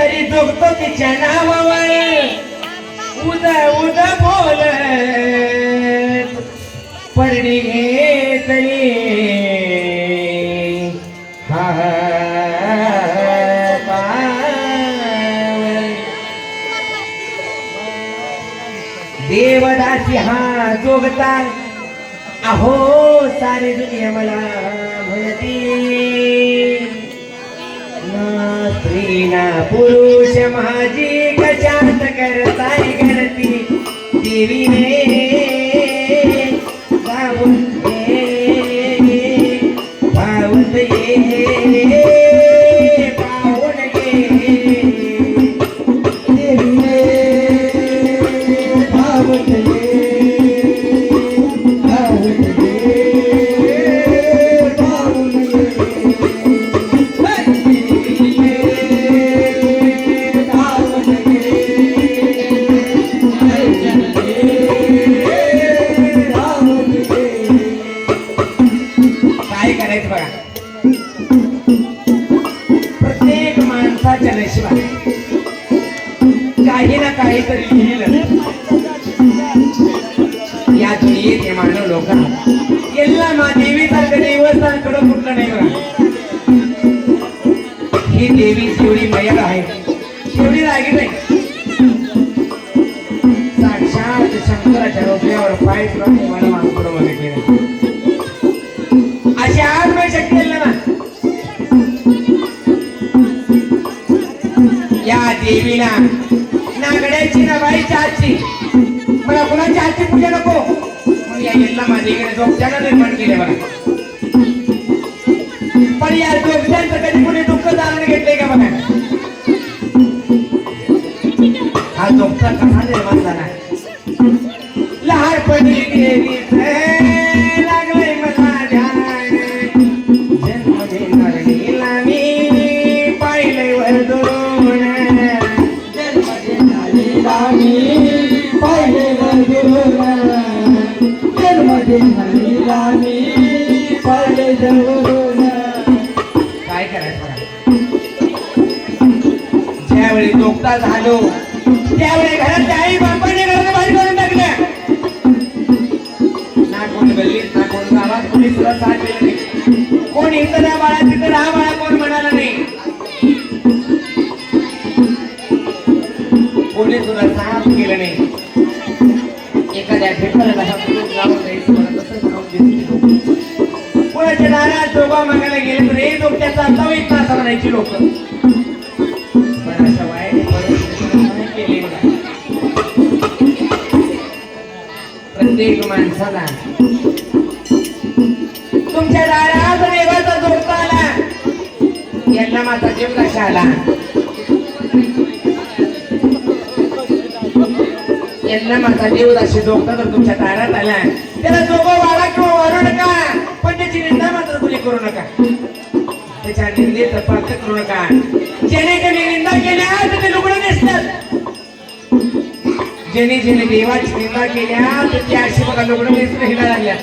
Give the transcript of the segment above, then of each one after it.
तरी जोगतो तिच्या नावावर. उदा उदा बोल परडी घेतली हा देवदासी हा जोगता अहो सारी दुनिया मला म्हणती स्त्रीना पुरुष माझी कशात करताय करती देवीने पाऊन हे मानव लोक एल्ला कुठलं नाही बघा. ही देवी शिवडी मयक आहे. शिवडी नाही. साक्षात शंकराच्या डोक्यावर पाय मला बघितले अशी आज शक्ती शक्य ना. या देवीला नागड्याची ना बाईच्या चारची मला कुणाची आजची पूजा नको? मग या माझ्याकडे निर्माण केले बघा. पण या जोगत्यांचं कधी कुणी दुःख जाणून का बघा? हा जोगता कसा निर्माण झाला. लहानपणी मुक्ता झालो. त्यावेळी घरात आई बापाने घरात बाहेर करून टाकल्या. ना कोण गल्ली ना कोण गावात कोणी सुद्धा साथ दिलं नाही. कोण इथं त्या बाळा तिथं राहा बाळा कोण म्हणाला नाही. कोणी सुद्धा साथ केलं नाही. एखाद्या ठिकाणाला कोणाच्या दारात जोबा मागायला गेले तर हे लोक त्याचा आता इथं म्हणायची लोक. प्रत्येक माणसाला तुमच्या दारात देवाचा जोडता आला. यांना माझा जीव कशा आला? यांना माझा जीव अशी झोपता तर तुमच्या दारात आला. त्याला जोगो वाला किंवा वाढू नका. पण त्याची निंदा मात्र तुम्ही करू नका. त्याच्या निंदेचं पात्र करू नका. ज्याने त्याने निंदा केल्या तर ते लुगडं दिसतात. ज्याने ज्याने देवाची निंदा केल्या तर त्या अशी बघा लुगडं नेसणं हिला लागल्या.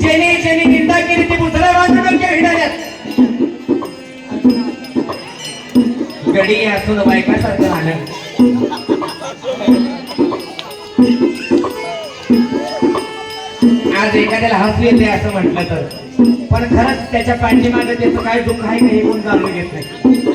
ज्याने ज्याने निंदा केली ते मुसळा बाजूला त्या हिडाल्यात गडी असून बायकासारखं राहणं आज एखाद्याला हसू येते असं म्हटलं तर. पण खरंच त्याच्या पाठीमागे त्याचं काय दुःख आहे का हे कोण जाणून घेत नाही.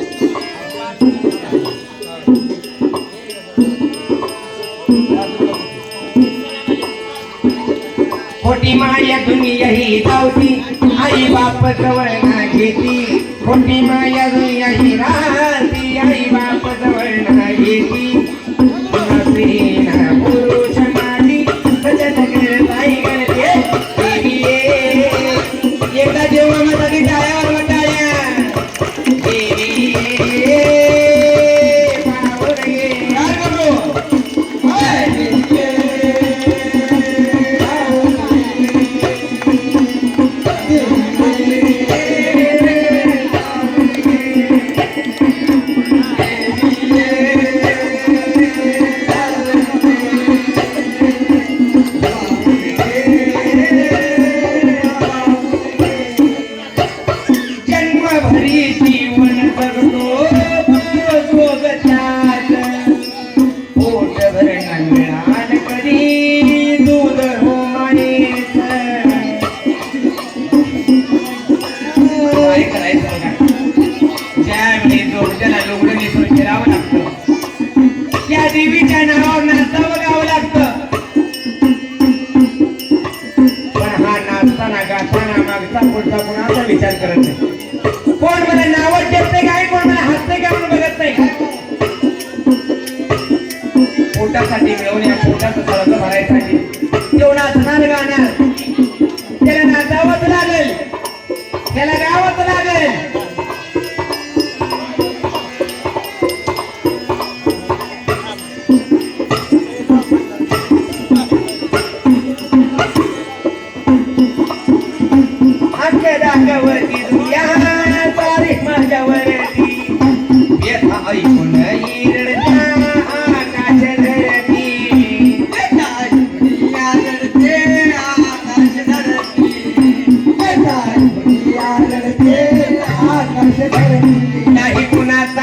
दुनिया ही जावती आई बाप जवळ ना घेती. कोणती माया दुनिया राहती. आई बाप जवळ ना घेती. पुन्हा स्त्री पोटासाठी मिळवण्या पोटाचं थोडंसं भरायसाठी तेवढा असणार गाणार त्याला नाचावंच लागेल. त्याला गावच लागेल. माझ्यावरती. व्यथा ऐकून नाही कुणाचा.